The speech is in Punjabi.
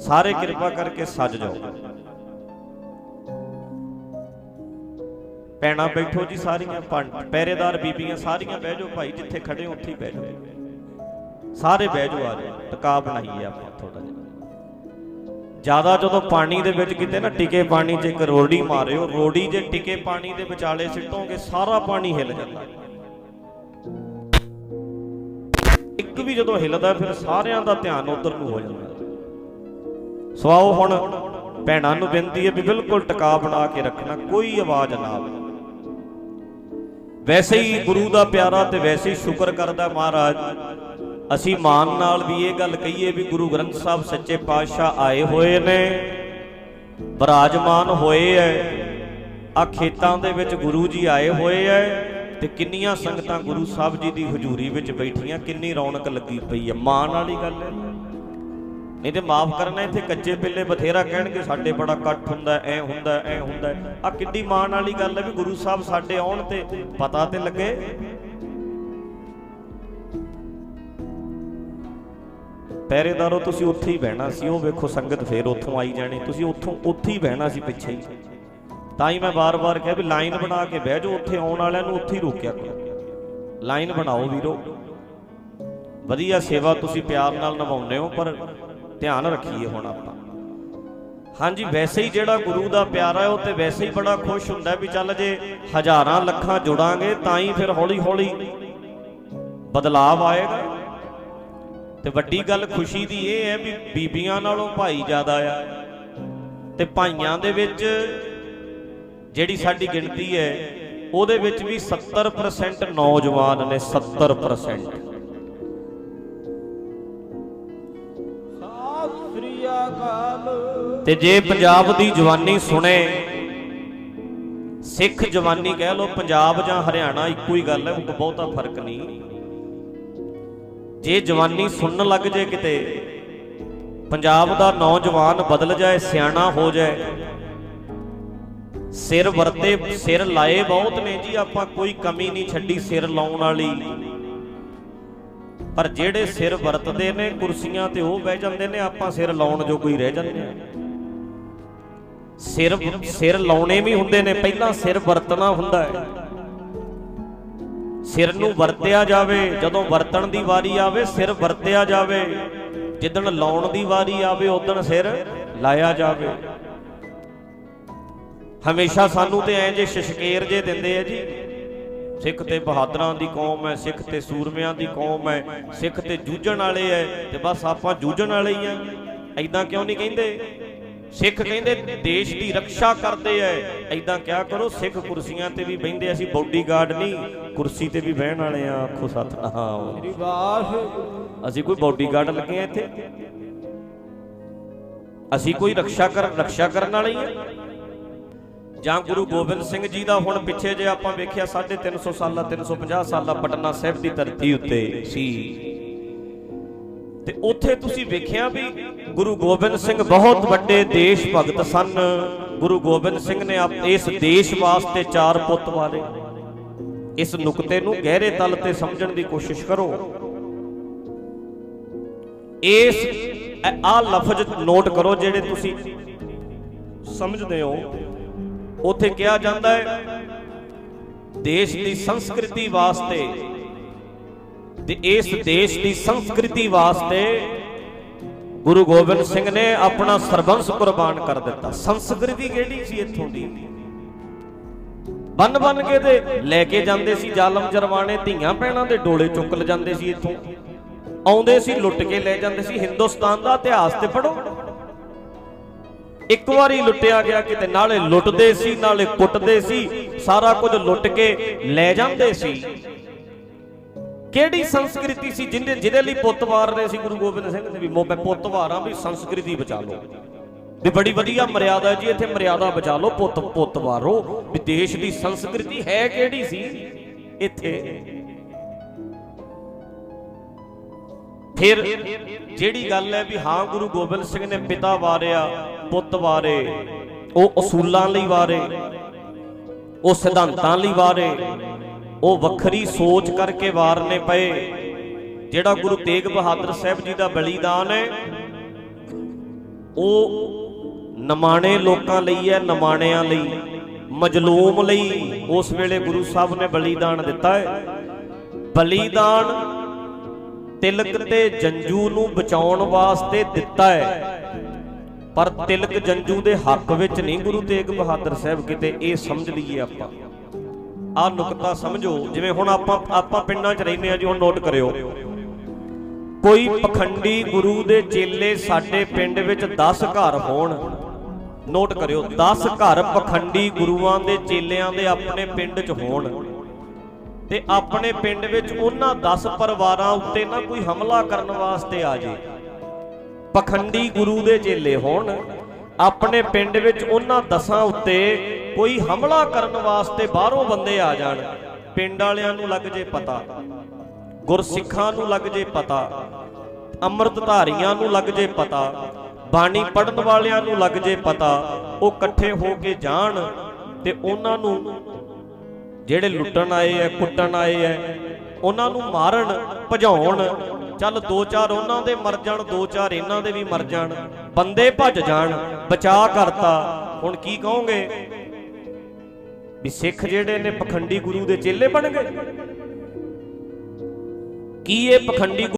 ਸਾਰੇ ਕਿਰਪਾ ਕਰਕੇ ਸੱਜ ਜਾਓ। ਪੈਣਾ ਬੈਠੋ ਜੀ ਸਾਰੀਆਂ ਪਹਿਰੇਦਾਰ ਬੀਬੀਆਂ ਸਾਰੀਆਂ ਬਹਿ ਜਾਓ, ਭਾਈ ਜਿੱਥੇ ਖੜੇ ਹੋ ਉੱਥੇ ਹੀ ਬਹਿ ਜਾਓ। ਸਾਰੇ ਬਹਿ ਜਾਓ ਆ ਜਾਓ, ਟਕਾ ਬਣਾਈਏ ਆਪਾਂ ਥੋੜਾ ਜਿਹਾ। ਜ਼ਿਆਦਾ ਜਦੋਂ ਪਾਣੀ ਦੇ ਵਿੱਚ ਕਿਤੇ ਨਾ ਟਿਕੇ ਪਾਣੀ 'ਚ ਇੱਕ ਰੋੜੀ ਮਾਰਿਓ, ਰੋੜੀ ਜੇ ਟਿਕੇ ਪਾਣੀ ਦੇ ਵਿਚਾਲੇ ਸਿੱਟੋਗੇ, ਸਾਰਾ ਪਾਣੀ ਹਿੱਲ ਜਾਂਦਾ। ਇੱਕ ਵੀ ਜਦੋਂ ਹਿੱਲਦਾ, ਫਿਰ ਸਾਰਿਆਂ ਦਾ ਧਿਆਨ ਉਧਰ ਨੂੰ ਹੋ ਜਾਂਦਾ। ਸਵਾਓ ਹੁਣ, ਭੈਣਾਂ ਨੂੰ ਬੇਨਤੀ ਹੈ ਵੀ ਬਿਲਕੁਲ ਟਿਕਾ ਬਣਾ ਕੇ ਰੱਖਣਾ, ਕੋਈ ਆਵਾਜ਼ ਨਾ ਆਵੇ। ਵੈਸੇ ਹੀ ਗੁਰੂ ਦਾ ਪਿਆਰਾ ਤੇ ਵੈਸੇ ਹੀ ਸ਼ੁਕਰ ਕਰਦਾ ਮਹਾਰਾਜ, ਅਸੀਂ ਮਾਨ ਨਾਲ ਵੀ ਇਹ ਗੱਲ ਕਹੀਏ ਵੀ ਗੁਰੂ ਗ੍ਰੰਥ ਸਾਹਿਬ ਸੱਚੇ ਪਾਤਸ਼ਾਹ ਆਏ ਹੋਏ ਨੇ, ਬਰਾਜਮਾਨ ਹੋਏ ਐ ਆ ਖੇਤਾਂ ਦੇ ਵਿੱਚ ਗੁਰੂ ਜੀ ਆਏ ਹੋਏ ਐ, ਤੇ ਕਿੰਨੀਆਂ ਸੰਗਤਾਂ ਗੁਰੂ ਸਾਹਿਬ ਜੀ ਦੀ ਹਜ਼ੂਰੀ ਵਿੱਚ ਬੈਠੀਆਂ, ਕਿੰਨੀ ਰੌਣਕ ਲੱਗੀ ਪਈ ਐ, ਮਾਣ ਵਾਲੀ ਗੱਲ ਐ। ਨਹੀਂ ਤੇ ਮਾਫ ਕਰਨਾ, ਇੱਥੇ ਕੱਚੇ ਪਿੱਲੇ ਬਥੇਰਾ ਕਹਿਣਗੇ, ਸਾਡੇ ਬੜਾ ਇਕੱਠ ਹੁੰਦਾ, ਐ ਹੁੰਦਾ ਐ ਹੁੰਦਾ। ਆ ਕਿੱਡੀ ਮਾਣ ਵਾਲੀ ਗੱਲ ਹੈ ਵੀ ਗੁਰੂ ਸਾਹਿਬ ਸਾਡੇ ਆਉਣ ਤੇ ਪਤਾ ਤੇ ਲੱਗੇ। ਪਹਿਰੇਦਾਰੋ, ਤੁਸੀਂ ਉੱਥੇ ਹੀ ਬਹਿਣਾ ਸੀ, ਉਹ ਵੇਖੋ ਸੰਗਤ ਫੇਰ ਉੱਥੋਂ ਆਈ ਜਾਣੀ, ਤੁਸੀਂ ਉੱਥੋਂ, ਉੱਥੇ ਹੀ ਬਹਿਣਾ ਸੀ ਪਿੱਛੇ ਹੀ। ਤਾਂ ਹੀ ਮੈਂ ਬਾਰ-ਬਾਰ ਕਿਹਾ ਵੀ ਲਾਈਨ ਬਣਾ ਕੇ ਬਹਿ ਜਾਓ, ਉੱਥੇ ਆਉਣ ਵਾਲਿਆਂ ਨੂੰ ਉੱਥੇ ਹੀ ਰੋਕਿਆ ਕਰੋ। ਲਾਈਨ ਬਣਾਓ ਵੀਰੋ। ਵਧੀਆ ਸੇਵਾ ਤੁਸੀਂ ਪਿਆਰ ਨਾਲ ਨਿਭਾਉਂਦੇ ਹੋ, ਪਰ ਧਿਆਨ ਰੱਖੀਏ ਹੁਣ ਆਪਾਂ। ਹਾਂਜੀ, ਵੈਸੇ ਹੀ ਜਿਹੜਾ ਗੁਰੂ ਦਾ ਪਿਆਰਾ ਹੈ, ਉਹ ਤੇ ਵੈਸੇ ਹੀ ਬੜਾ ਖੁਸ਼ ਹੁੰਦਾ ਵੀ ਚੱਲ ਜੇ ਹਜ਼ਾਰਾਂ ਲੱਖਾਂ ਜੁੜਾਂਗੇ, ਤਾਂ ਹੀ ਫਿਰ ਹੌਲੀ-ਹੌਲੀ ਬਦਲਾਵ ਆਏਗਾ। ਤੇ ਵੱਡੀ ਗੱਲ ਖੁਸ਼ੀ ਦੀ ਇਹ ਹੈ ਵੀ ਬੀਬੀਆਂ ਨਾਲੋਂ ਭਾਈ ਜ਼ਿਆਦਾ ਆ। ਤੇ ਭਾਈਆਂ ਦੇ ਵਿੱਚ ਜਿਹੜੀ ਸਾਡੀ ਗਿਣਤੀ ਹੈ, ਉਹਦੇ ਵਿੱਚ ਵੀ 70% ਨੌਜਵਾਨ ਨੇ 70% ਤੇ ਜੇ ਪੰਜਾਬ ਦੀ ਜਵਾਨੀ ਸੁਣੇ, ਸਿੱਖ ਜਵਾਨੀ ਕਹਿ ਲੋ ਪੰਜਾਬ ਜਾਂ ਹਰਿਆਣਾ ਇੱਕੋ ਹੀ ਗੱਲ ਹੈ, ਉਹ ਬਹੁਤਾ ਫ਼ਰਕ ਨਹੀਂ। ਜੇ ਜਵਾਨੀ ਸੁਣਨ ਲੱਗ ਜੇ ਕਿਤੇ, ਪੰਜਾਬ ਦਾ ਨੌਜਵਾਨ ਬਦਲ ਜਾਏ, ਸਿਆਣਾ ਹੋ ਜਾਏ, ਸਿਰ ਵਰਤੇ, ਸਿਰ ਲਾਏ ਬਹੁਤ ਨੇ ਜੀ, ਆਪਾਂ ਕੋਈ ਕਮੀ ਨਹੀਂ ਛੱਡੀ ਸਿਰ ਲਾਉਣ ਵਾਲੀ। ਪਰ ਜਿਹੜੇ ਸਿਰ ਵਰਤਦੇ ਨੇ ਕੁਰਸੀਆਂ ਤੇ ਉਹ ਬਹਿ ਜਾਂਦੇ ਨੇ, ਆਪਾਂ ਸਿਰ ਲਾਉਣ ਜੋ ਕੋਈ ਰਹਿ ਜਾਂਦੇ ਆ ਸਿਰ ਸਿਰ ਲਾਉਣੇ ਵੀ ਹੁੰਦੇ ਨੇ, ਪਹਿਲਾਂ ਸਿਰ ਵਰਤਣਾ ਹੁੰਦਾ ਹੈ। ਸਿਰ ਨੂੰ ਵਰਤਿਆ ਜਾਵੇ, ਜਦੋਂ ਵਰਤਣ ਦੀ ਵਾਰੀ ਆਵੇ, ਸਿਰ ਵਰਤਿਆ ਜਾਵੇ। ਜਿੱਦਣ ਲਾਉਣ ਦੀ ਵਾਰੀ ਆਵੇ ਉਦੋਂ ਸਿਰ ਲਾਇਆ ਜਾਵੇ। ਹਮੇਸ਼ਾ ਸਾਨੂੰ ਤੇ ਐਂ ਜੇ ਸ਼ਸ਼ਕੇਰ ਜੇ ਦਿੰਦੇ ਆ ਜੀ ਸਿੱਖ ਤੇ ਬਹਾਦਰਾਂ ਦੀ ਕੌਮ ਹੈ ਸਿੱਖ ਤੇ ਸੂਰਮਿਆਂ ਦੀ ਕੌਮ ਹੈ ਸਿੱਖ ਤੇ ਜੂਝਣ ਵਾਲੇ ਐ ਤੇ ਬਸ ਆਪਾਂ ਜੂਝਣ ਵਾਲੇ ਹੀ ਆ। ਐਦਾਂ ਕਿਉਂ ਨਹੀਂ ਕਹਿੰਦੇ? ਸਿੱਖ ਕਹਿੰਦੇ ਦੇਸ਼ ਦੀ ਰੱਖਿਆ ਕਰਦੇ ਐ ਐਦਾਂ ਕਿਆ ਕਰੋ ਸਿੱਖ ਕੁਰਸੀਆਂ ਤੇ ਵੀ ਬਹਿੰਦੇ ਅਸੀਂ ਬਾਡੀਗਾਰਡ ਨਹੀਂ ਕੁਰਸੀ ਤੇ ਵੀ ਬਹਿਣ ਵਾਲੇ ਆ ਆਖੋ ਸਤਨਾਮ। ਸ੍ਰੀ ਵਾਹਿਗੁਰੂ ਅਸੀਂ ਕੋਈ ਬਾਡੀਗਾਰਡ ਲੱਗੇ ਆ ਇੱਥੇ? ਅਸੀਂ ਕੋਈ ਰੱਖਿਆ ਕਰ ਰੱਖਿਆ ਕਰਨ ਵਾਲੇ ਹੀ ਆ ਜਾਂ ਗੁਰੂ ਗੋਬਿੰਦ ਸਿੰਘ ਜੀ ਦਾ ਹੁਣ ਪਿੱਛੇ ਜੇ ਆਪਾਂ ਵੇਖਿਆ 350 ਸਾਲਾ 350 ਸਾਲਾਂ ਪਟਨਾ ਸਾਹਿਬ ਦੀ ਧਰਤੀ ਉੱਤੇ ਸੀ। ਤੇ ਉੱਥੇ ਤੁਸੀਂ ਵੇਖਿਆ ਵੀ ਗੁਰੂ ਗੋਬਿੰਦ ਸਿੰਘ ਬਹੁਤ ਵੱਡੇ ਦੇਸ਼ ਭਗਤ ਸਨ। ਗੁਰੂ ਗੋਬਿੰਦ ਸਿੰਘ ਨੇ ਇਸ ਦੇਸ਼ ਵਾਸਤੇ ਚਾਰ ਪੁੱਤ ਵਾਲੇ। ਇਸ ਨੁਕਤੇ ਨੂੰ ਗਹਿਰੇ ਤਲ ਤੇ ਸਮਝਣ ਦੀ ਕੋਸ਼ਿਸ਼ ਕਰੋ। ਇਸ ਆ ਲਫ਼ਜ਼ ਨੋਟ ਕਰੋ ਜਿਹੜੇ ਤੁਸੀਂ ਸਮਝਦੇ ਹੋ। ਉੱਥੇ ਕਿਹਾ ਜਾਂਦਾ ਹੈ, ਦੇਸ਼ ਦੀ ਸੰਸਕ੍ਰਿਤੀ ਵਾਸਤੇ ਤੇ ਇਸ ਦੇਸ਼ ਦੀ ਸੰਸਕ੍ਰਿਤੀ ਵਾਸਤੇ ਗੁਰੂ ਗੋਬਿੰਦ ਸਿੰਘ ਨੇ ਆਪਣਾ ਸਰਬੰਸ ਕੁਰਬਾਨ ਕਰ ਦਿੱਤਾ। ਸੰਸਕ੍ਰਿਤੀ ਕਿਹੜੀ ਸੀ ਇੱਥੋਂ ਦੀ? ਬੰਨ ਬੰਨ ਕੇ ਤੇ ਲੈ ਕੇ ਜਾਂਦੇ ਸੀ ਜ਼ਾਲਮ ਜਰਵਾਣੇ ਧੀਆਂ ਭੈਣਾਂ ਦੇ ਡੋਲੇ ਚੁੱਕ ਲ ਜਾਂਦੇ ਸੀ ਇੱਥੋਂ। ਆਉਂਦੇ ਸੀ, ਲੁੱਟ ਕੇ ਲੈ ਜਾਂਦੇ ਸੀ। ਹਿੰਦੁਸਤਾਨ ਦਾ ਇਤਿਹਾਸ ਤੇ ਪੜੋ ਇੱਕ ਵਾਰੀ ਲੁੱਟਿਆ ਗਿਆ, ਕਿਤੇ ਨਾਲੇ ਲੁੱਟਦੇ ਸੀ, ਨਾਲੇ ਕੁੱਟਦੇ ਸੀ, ਸਾਰਾ ਕੁਝ ਲੁੱਟ ਕੇ ਲੈ ਜਾਂਦੇ ਸੀ। ਕਿਹੜੀ ਸੰਸਕ੍ਰਿਤੀ ਸੀ ਜਿਹਦੇ ਜਿਹਦੇ ਲਈ ਪੁੱਤ ਵਾਰ ਰਹੇ ਸੀ ਗੁਰੂ ਗੋਬਿੰਦ ਸਿੰਘ ਜੀ ਵੀ ਮੈਂ ਪੁੱਤ ਵਾਰਾਂ ਵੀ ਸੰਸਕ੍ਰਿਤੀ ਬਚਾ ਲਓ। ਵੀ ਬੜੀ ਵਧੀਆ ਮਰਿਆਦਾ ਜੀ, ਇੱਥੇ ਮਰਿਆਦਾ ਬਚਾ ਲਓ, ਪੁੱਤ ਪੁੱਤ ਵਾਰੋ। ਵੀ ਦੇਸ਼ ਦੀ ਸੰਸਕ੍ਰਿਤੀ ਹੈ ਕਿਹੜੀ ਸੀ? ਇੱਥੇ। ਫਿਰ ਜਿਹੜੀ ਗੱਲ ਹੈ ਵੀ ਹਾਂ, ਗੁਰੂ ਗੋਬਿੰਦ ਸਿੰਘ ਨੇ ਪਿਤਾ ਵਾਰਿਆ, ਪੁੱਤ ਵਾਰੇ, ਉਹ ਅਸੂਲਾਂ ਲਈ ਵਾਰੇ, ਉਹ ਸਿਧਾਂਤਾਂ ਲਈ ਵਾਰੇ, ਉਹ ਵੱਖਰੀ ਸੋਚ ਕਰਕੇ ਵਾਰਨੇ ਪਏ, ਜਿਹੜਾ ਗੁਰੂ ਤੇਗ ਬਹਾਦਰ ਸਾਹਿਬ ਜੀ ਦਾ ਬਲੀਦਾਨ ਹੈ, ਉਹ ਨਮਾਣੇ ਲੋਕਾਂ ਲਈ ਹੈ, ਨਮਾਣਿਆਂ ਲਈ, ਮਜਲੂਮ ਲਈ, ਉਸ ਵੇਲੇ ਗੁਰੂ ਸਾਹਿਬ ਨੇ ਬਲੀਦਾਨ ਦਿੱਤਾ ਹੈ। ਬਲੀਦਾਨ ਤਿਲਕ ਤੇ ਜੰਜੂ ਨੂੰ ਬਚਾਉਣ ਵਾਸਤੇ ਦਿੱਤਾ ਹੈ। ਪਰ ਤਿਲਕ ਜੰਜੂ ਦੇ ਹੱਕ ਵਿੱਚ ਨਹੀਂ ਗੁਰੂ ਤੇਗ ਬਹਾਦਰ ਸਾਹਿਬ ਕਿਤੇ ਇਹ ਸਮਝ ਲਈਏ ਆਪਾਂ। ਆ ਨੁਕਤਾ ਸਮਝੋ, ਜਿਵੇਂ ਹੁਣ ਆਪਾਂ ਆਪਾਂ ਪਿੰਡਾਂ 'ਚ ਰਹਿੰਦੇ ਆ ਜੀ, ਹੁਣ ਨੋਟ ਕਰਿਓ। ਕੋਈ ਪਖੰਡੀ ਗੁਰੂ ਦੇ ਚੇਲੇ ਸਾਡੇ ਪਿੰਡ ਵਿੱਚ 10 ਘਰ ਹੋਣ, ਨੋਟ ਕਰਿਓ 10 ਘਰ ਪਖੰਡੀ ਗੁਰੂਆਂ ਦੇ ਚੇਲਿਆਂ ਦੇ ਆਪਣੇ ਪਿੰਡ 'ਚ ਹੋਣ। ਤੇ ਆਪਣੇ ਪਿੰਡ ਵਿੱਚ ਉਹਨਾਂ 10 ਪਰਿਵਾਰਾਂ ਉੱਤੇ ਨਾ ਕੋਈ ਹਮਲਾ ਕਰਨ ਵਾਸਤੇ ਆ ਜੇ। ਪਖੰਡੀ ਗੁਰੂ ਦੇ ਚੇਲੇ ਹੋਣ, ਆਪਣੇ ਪਿੰਡ ਵਿੱਚ ਉਹਨਾਂ ਦਸਾਂ ਉੱਤੇ ਕੋਈ ਹਮਲਾ ਕਰਨ ਵਾਸਤੇ ਬਾਹਰੋਂ ਬੰਦੇ ਆ ਜਾਣ, ਪਿੰਡ ਵਾਲਿਆਂ ਨੂੰ ਲੱਗ ਜੇ ਪਤਾ, ਗੁਰਸਿੱਖਾਂ ਨੂੰ ਲੱਗ ਜੇ ਪਤਾ, ਅੰਮ੍ਰਿਤਧਾਰੀਆਂ ਨੂੰ ਲੱਗ ਜੇ ਪਤਾ, ਬਾਣੀ ਪੜਨ ਵਾਲਿਆਂ ਨੂੰ ਲੱਗ ਜੇ ਪਤਾ, ਉਹ ਇਕੱਠੇ ਹੋ ਕੇ ਜਾਣ ਤੇ ਉਹਨਾਂ ਨੂੰ ਜਿਹੜੇ ਲੁੱਟਣ ਆਏ ਐ, ਕੁੱਟਣ ਆਏ ਐ, ਉਹਨਾਂ ਨੂੰ ਮਾਰਨ, ਭਜਾਉਣ, ਚੱਲ ਦੋ ਚਾਰ ਉਹਨਾਂ ਦੇ ਮਰ ਜਾਣ, ਦੋ ਚਾਰ ਇਹਨਾਂ ਦੇ ਵੀ ਮਰ ਜਾਣ, ਬੰਦੇ ਭੱਜ ਜਾਣ, ਬਚਾ ਕਰਤਾ। ਹੁਣ ਕੀ ਕਹੋਗੇ? ਵੀ ਸਿੱਖ ਜਿਹੜੇ ਨੇ ਪਖੰਡੀ ਗੁਰੂ ਦੇ ਚੇਲੇ ਬਣ ਗਏ? ਕੀ ਇਹ ਪਖੰਡੀ ਗੁਰੂ